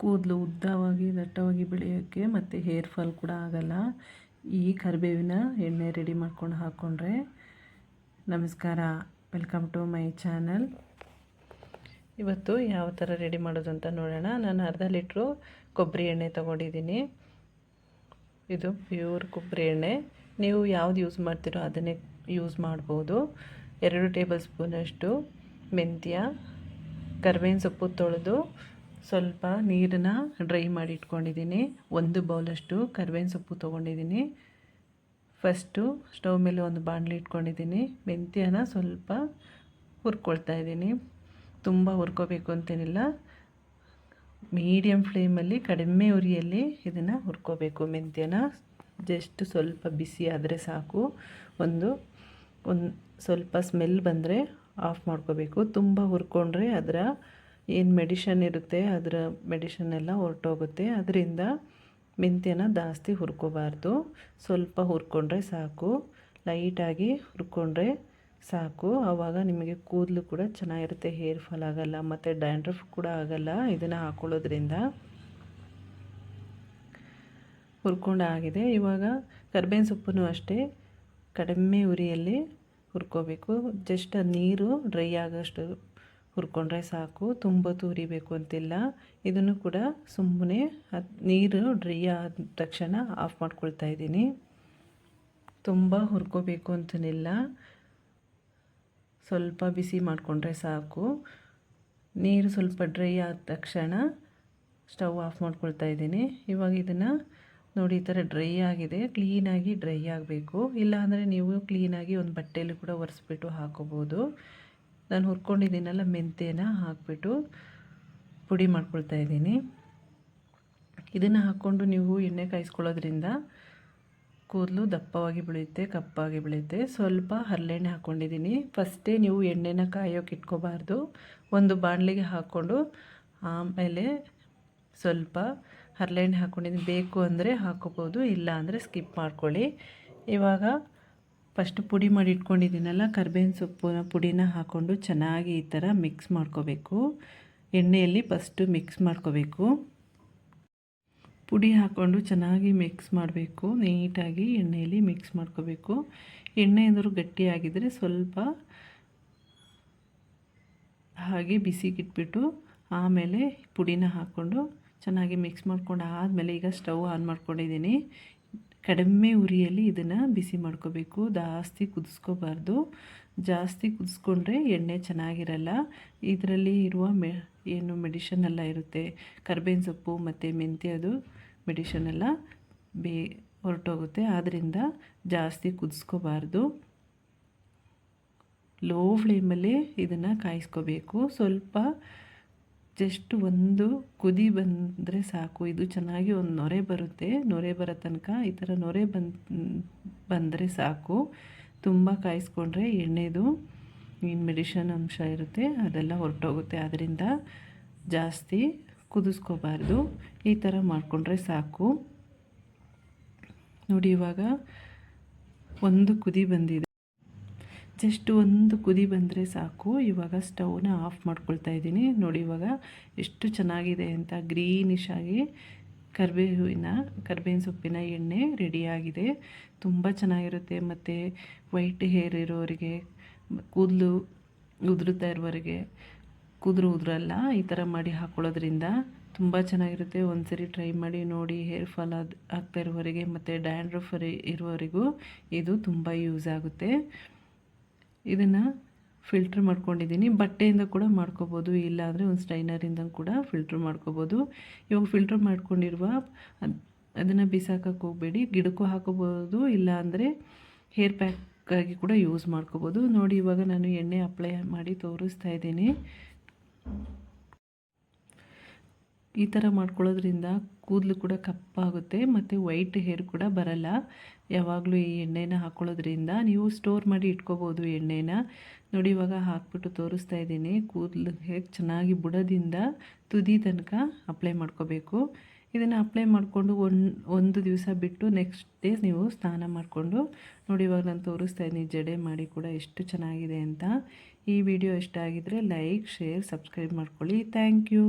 ಕೂದಲು ಉದ್ದವಾಗಿ, ದಟ್ಟವಾಗಿ ಬೆಳೆಯೋಕ್ಕೆ ಮತ್ತು ಹೇರ್ ಫಾಲ್ ಕೂಡ ಆಗಲ್ಲ. ಈ ಕರಿಬೇವಿನ ಎಣ್ಣೆ ರೆಡಿ ಮಾಡ್ಕೊಂಡು ಹಾಕ್ಕೊಂಡ್ರೆ ನಮಸ್ಕಾರ. ವೆಲ್ಕಮ್ ಟು ಮೈ ಚಾನಲ್ ಇವತ್ತು ಯಾವ ಥರ ರೆಡಿ ಮಾಡೋದು ಅಂತ ನೋಡೋಣ. ನಾನು ಅರ್ಧ ಲೀಟ್ರು ಕೊಬ್ಬರಿ ಎಣ್ಣೆ ತೊಗೊಂಡಿದ್ದೀನಿ. ಇದು ಪ್ಯೂರ್ ಕೊಬ್ಬರಿ ಎಣ್ಣೆ. ನೀವು ಯಾವ್ದು ಯೂಸ್ ಮಾಡ್ತೀರೋ ಅದನ್ನೇ ಯೂಸ್ ಮಾಡ್ಬೋದು. ಎರಡು ಟೇಬಲ್ ಸ್ಪೂನಷ್ಟು ಮೆಂತ್ಯ, ಕರ್ಬೇವಿನ ಸೊಪ್ಪು ತೊಳೆದು ಸ್ವಲ್ಪ ನೀರನ್ನ ಡ್ರೈ ಮಾಡಿ ಇಟ್ಕೊಂಡಿದ್ದೀನಿ ಒಂದು ಬೌಲಷ್ಟು ಕರ್ಬೇವಿನ ಸೊಪ್ಪು ತೊಗೊಂಡಿದ್ದೀನಿ. ಫಸ್ಟು ಸ್ಟವ್ ಮೇಲೆ ಒಂದು ಬಾಣಲಿ ಇಟ್ಕೊಂಡಿದ್ದೀನಿ. ಮೆಂತ್ಯನ ಸ್ವಲ್ಪ ಹುರ್ಕೊಳ್ತಾ ಇದ್ದೀನಿ. ತುಂಬ ಹುರ್ಕೋಬೇಕು ಅಂತೇನಿಲ್ಲ. ಮೀಡಿಯಮ್ ಫ್ಲೇಮಲ್ಲಿ, ಕಡಿಮೆ ಉರಿಯಲ್ಲಿ ಇದನ್ನು ಹುರ್ಕೋಬೇಕು ಮೆಂತ್ಯನ. ಜಸ್ಟ್ ಸ್ವಲ್ಪ ಬಿಸಿ ಆದರೆ ಸಾಕು. ಒಂದು ಒಂದು ಸ್ವಲ್ಪ ಸ್ಮೆಲ್ ಬಂದರೆ ಆಫ್ ಮಾಡ್ಕೋಬೇಕು. ತುಂಬ ಹುರ್ಕೊಂಡ್ರೆ ಅದರ ಏನು ಮೆಡಿಷನ್ ಇರುತ್ತೆ, ಅದರ ಮೆಡಿಷನ್ ಎಲ್ಲ ಹೊರಟೋಗುತ್ತೆ. ಅದರಿಂದ ಮೆಂತ್ಯನ ಜಾಸ್ತಿ ಹುರ್ಕೋಬಾರ್ದು. ಸ್ವಲ್ಪ ಹುರ್ಕೊಂಡ್ರೆ ಸಾಕು. ಲೈಟಾಗಿ ಹುರ್ಕೊಂಡ್ರೆ ಸಾಕು. ಆವಾಗ ನಿಮಗೆ ಕೂದಲು ಕೂಡ ಚೆನ್ನಾಗಿರುತ್ತೆ ಹೇರ್ ಫಾಲ್ ಆಗೋಲ್ಲ, ಮತ್ತು ಡ್ಯಾಂಡ್ರಫ್ ಕೂಡ ಆಗೋಲ್ಲ. ಇದನ್ನು ಹಾಕೊಳ್ಳೋದ್ರಿಂದ ಹುರ್ಕೊಂಡು ಆಗಿದೆ. ಇವಾಗ ಕರ್ಬೇವಿನ ಸೊಪ್ಪನ್ನು ಅಷ್ಟೇ ಕಡಿಮೆ ಉರಿಯಲ್ಲಿ ಹುರ್ಕೋಬೇಕು. ಜಸ್ಟ್ ನೀರು ಡ್ರೈ ಆಗೋಷ್ಟು ಹುರ್ಕೊಂಡ್ರೆ ಸಾಕು, ತುಂಬ ತುರಿಬೇಕು ಅಂತಿಲ್ಲ. ಇದನ್ನು ಕೂಡ ಸುಮ್ಮನೆ ನೀರು ಡ್ರೈ ಆದ ತಕ್ಷಣ ಆಫ್ ಮಾಡ್ಕೊಳ್ತಾ ಇದ್ದೀನಿ. ತುಂಬ ಹುರ್ಕೋಬೇಕು ಅಂತನಿಲ್ಲ. ಸ್ವಲ್ಪ ಬಿಸಿ ಮಾಡಿಕೊಂಡ್ರೆ ಸಾಕು. ನೀರು ಸ್ವಲ್ಪ ಡ್ರೈ ಆದ ತಕ್ಷಣ ಸ್ಟವ್ ಆಫ್ ಮಾಡ್ಕೊಳ್ತಾ ಇದ್ದೀನಿ. ಇವಾಗ ಇದನ್ನು ನೋಡಿ, ಈ ಥರ ಡ್ರೈ ಆಗಿದೆ. ಕ್ಲೀನಾಗಿ ಡ್ರೈ ಆಗಬೇಕು. ಇಲ್ಲಾಂದರೆ ನೀವು ಕ್ಲೀನಾಗಿ ಒಂದು ಬಟ್ಟೆಯಲ್ಲಿ ಕೂಡ ಒರೆಸ್ಬಿಟ್ಟು ಹಾಕೋಬೋದು. ನಾನು ಹುರ್ಕೊಂಡಿದ್ದೀನಲ್ಲ ಮೆಂತ್ಯನ ಹಾಕ್ಬಿಟ್ಟು ಪುಡಿ ಮಾಡ್ಕೊಳ್ತಾ ಇದ್ದೀನಿ. ಇದನ್ನು ಹಾಕ್ಕೊಂಡು ನೀವು ಎಣ್ಣೆ ಕಾಯಿಸ್ಕೊಳ್ಳೋದ್ರಿಂದ ಕೂದಲು ದಪ್ಪವಾಗಿ ಬೆಳೆಯುತ್ತೆ, ಕಪ್ಪಾಗಿ ಬೆಳೆಯುತ್ತೆ. ಸ್ವಲ್ಪ ಹರಳೆಣ್ಣೆ ಹಾಕ್ಕೊಂಡಿದ್ದೀನಿ. ಫಸ್ಟೇ ನೀವು ಎಣ್ಣೆನ ಕಾಯೋಕೆ ಇಟ್ಕೋಬಾರ್ದು. ಒಂದು ಬಾಣಲಿಗೆ ಹಾಕ್ಕೊಂಡು ಆಮೇಲೆ ಸ್ವಲ್ಪ ಹರಳೆಣ್ಣೆ ಹಾಕ್ಕೊಂಡಿದ್ದೀನಿ. ಬೇಕು ಅಂದರೆ ಹಾಕೋಬೋದು ಇಲ್ಲ ಅಂದರೆ ಸ್ಕಿಪ್ ಮಾಡ್ಕೊಳ್ಳಿ. ಇವಾಗ ಫಸ್ಟ್ ಪುಡಿ ಮಾಡಿ ಇಟ್ಕೊಂಡಿದ್ದೀನಲ್ಲ, ಕರ್ಬೇವಿನ ಸೊಪ್ಪಿನ ಪುಡಿನ ಹಾಕ್ಕೊಂಡು ಚೆನ್ನಾಗಿ ಈ ಥರ ಮಿಕ್ಸ್ ಮಾಡ್ಕೋಬೇಕು. ಎಣ್ಣೆಯಲ್ಲಿ ಫಸ್ಟು ಮಿಕ್ಸ್ ಮಾಡ್ಕೋಬೇಕು. ಪುಡಿ ಹಾಕ್ಕೊಂಡು ಚೆನ್ನಾಗಿ ಮಿಕ್ಸ್ ಮಾಡಬೇಕು. ನೀಟಾಗಿ ಎಣ್ಣೆಯಲ್ಲಿ ಮಿಕ್ಸ್ ಮಾಡ್ಕೋಬೇಕು. ಎಣ್ಣೆ ಏನಾದರೂ ಗಟ್ಟಿಯಾಗಿದ್ದರೆ ಸ್ವಲ್ಪ ಹಾಗೆ ಬಿಸಿಗಿಟ್ಬಿಟ್ಟು ಆಮೇಲೆ ಪುಡಿನ ಹಾಕ್ಕೊಂಡು ಚೆನ್ನಾಗಿ ಮಿಕ್ಸ್ ಮಾಡ್ಕೊಂಡು ಆದಮೇಲೆ ಈಗ ಸ್ಟವ್ ಆನ್ ಮಾಡ್ಕೊಂಡಿದ್ದೀನಿ. ಕಡಿಮೆ ಉರಿಯಲ್ಲಿ ಇದನ್ನು ಬಿಸಿ ಮಾಡ್ಕೋಬೇಕು. ಜಾಸ್ತಿ ಕುದಿಸ್ಕೋಬಾರ್ದು. ಜಾಸ್ತಿ ಕುದಿಸ್ಕೊಂಡ್ರೆ ಎಣ್ಣೆ ಚೆನ್ನಾಗಿರಲ್ಲ. ಇದರಲ್ಲಿ ಇರುವ ಮೆ, ಏನು ಮೆಡಿಷನ್ ಎಲ್ಲ ಇರುತ್ತೆ. ಕರ್ಬೇವಿನ ಸೊಪ್ಪು ಮತ್ತು ಮೆಂತ್ಯದು ಮೆಡಿಷನ್ ಎಲ್ಲ ಬೇ, ಹೊರಟೋಗುತ್ತೆ. ಆದ್ದರಿಂದ ಜಾಸ್ತಿ ಕುದಿಸ್ಕೋಬಾರ್ದು. ಲೋ ಫ್ಲೇಮಲ್ಲಿ ಇದನ್ನು ಕಾಯಿಸ್ಕೋಬೇಕು. ಸ್ವಲ್ಪ ಜಸ್ಟ್ ಒಂದು ಕುದಿ ಬಂದರೆ ಸಾಕು. ಇದು ಚೆನ್ನಾಗಿ ಒಂದು ನೊರೆ ಬರುತ್ತೆ. ನೊರೆ ಬರೋ ತನಕ ಈ ಥರ ನೊರೆ ಬಂದು, ಬಂದರೆ ಸಾಕು. ತುಂಬ ಕಾಯಿಸ್ಕೊಂಡ್ರೆ ಎಣ್ಣೆದು ಏನು ಮೆಡಿಷನ್ ಅಂಶ ಇರುತ್ತೆ. ಅದೆಲ್ಲ ಹೊರಟೋಗುತ್ತೆ. ಅದರಿಂದ ಜಾಸ್ತಿ ಕುದಿಸ್ಕೋಬಾರ್ದು. ಈ ಥರ ಮಾಡಿಕೊಂಡ್ರೆ ಸಾಕು. ನೋಡಿ ಇವಾಗ ಒಂದು ಕುದಿ ಬಂದಿದೆ. ಜಸ್ಟ್ ಒಂದು ಕುದಿ ಬಂದರೆ ಸಾಕು. ಇವಾಗ ಸ್ಟವ್ನ ಆಫ್ ಮಾಡ್ಕೊಳ್ತಾ ಇದ್ದೀನಿ. ನೋಡಿ ಇವಾಗ ಎಷ್ಟು ಚೆನ್ನಾಗಿದೆ ಅಂತ ಗ್ರೀನಿಶ್ ಆಗಿ ಕರಿಬೇವಿನ, ಕರ್ಬೇವಿನ ಸೊಪ್ಪಿನ ಎಣ್ಣೆ ರೆಡಿಯಾಗಿದೆ ತುಂಬ ಚೆನ್ನಾಗಿರುತ್ತೆ. ಮತ್ತು ವೈಟ್ ಹೇರ್ ಇರೋರಿಗೆ, ಕೂದಲು ಉದುರುತ್ತಾ ಇರೋರಿಗೆ ಕುದುರು ಉದುರಲ್ಲ, ಈ ಥರ ಮಾಡಿ ಹಾಕ್ಕೊಳ್ಳೋದ್ರಿಂದ ತುಂಬ ಚೆನ್ನಾಗಿರುತ್ತೆ. ಒಂದ್ಸರಿ ಟ್ರೈ ಮಾಡಿ ನೋಡಿ ಹೇರ್ ಫಾಲ್ ಅದು ಆಗ್ತಾ ಇರೋವರೆಗೆ, ಮತ್ತು ಡ್ಯಾಂಡ್ರಫ್ ಇರೋವರೆಗೂ ಇದು ತುಂಬ ಯೂಸ್ ಆಗುತ್ತೆ. ಇದನ್ನು ಫಿಲ್ಟ್ರ್ ಮಾಡ್ಕೊಂಡಿದ್ದೀನಿ. ಬಟ್ಟೆಯಿಂದ ಕೂಡ ಮಾಡ್ಕೋಬೋದು, ಇಲ್ಲಾಂದರೆ ಒಂದು ಸ್ಟೈನರಿಂದ ಕೂಡ ಫಿಲ್ಟ್ರ್ ಮಾಡ್ಕೋಬೋದು. ಇವಾಗ ಫಿಲ್ಟ್ರ್ ಮಾಡ್ಕೊಂಡಿರುವ ಅದನ್ನು ಬಿಸಾಕಕ್ಕೆ ಹೋಗಬೇಡಿ. ಗಿಡಕ್ಕೂ ಹಾಕೋಬೋದು ಇಲ್ಲಾಂದರೆ ಹೇರ್ ಪ್ಯಾಕಾಗಿ ಕೂಡ ಯೂಸ್ ಮಾಡ್ಕೋಬೋದು. ನೋಡಿ ಇವಾಗ ನಾನು ಎಣ್ಣೆ ಅಪ್ಲೈ ಮಾಡಿ ತೋರಿಸ್ತಾ ಇದ್ದೀನಿ. ಈ ಥರ ಮಾಡ್ಕೊಳ್ಳೋದ್ರಿಂದ ಕೂದಲು ಕೂಡ ಕಪ್ಪಾಗುತ್ತೆ ಮತ್ತು ವೈಟ್ ಹೇರ್ ಕೂಡ ಬರಲ್ಲ. ಯಾವಾಗಲೂ ಈ ಎಣ್ಣೆನ ಹಾಕ್ಕೊಳ್ಳೋದ್ರಿಂದ ನೀವು ಸ್ಟೋರ್ ಮಾಡಿ ಇಟ್ಕೋಬೋದು ಎಣ್ಣೆನ. ನೋಡಿ ಇವಾಗ ಹಾಕ್ಬಿಟ್ಟು ತೋರಿಸ್ತಾ ಇದ್ದೀನಿ. ಕೂದಲು ಹೇಗೆ ಚೆನ್ನಾಗಿ ಬುಡದಿಂದ ತುದಿ ತನಕ ಅಪ್ಲೈ ಮಾಡ್ಕೋಬೇಕು. ಇದನ್ನು ಅಪ್ಲೈ ಮಾಡಿಕೊಂಡು ಒಂದು ಒಂದು ದಿವಸ ಬಿಟ್ಟು ನೆಕ್ಸ್ಟ್ ಡೇ ನೀವು ಸ್ನಾನ ಮಾಡಿಕೊಂಡು, ನೋಡಿ ಇವಾಗ ನಾನು ತೋರಿಸ್ತಾ ಇದ್ದೀನಿ, ಜಡೆ ಮಾಡಿ ಕೂಡ ಎಷ್ಟು ಚೆನ್ನಾಗಿದೆ ಅಂತ. ಈ ವಿಡಿಯೋ ಇಷ್ಟ ಆಗಿದರೆ ಲೈಕ್ ಶೇರ್ ಸಬ್ಸ್ಕ್ರೈಬ್ ಮಾಡ್ಕೊಳ್ಳಿ. Thank you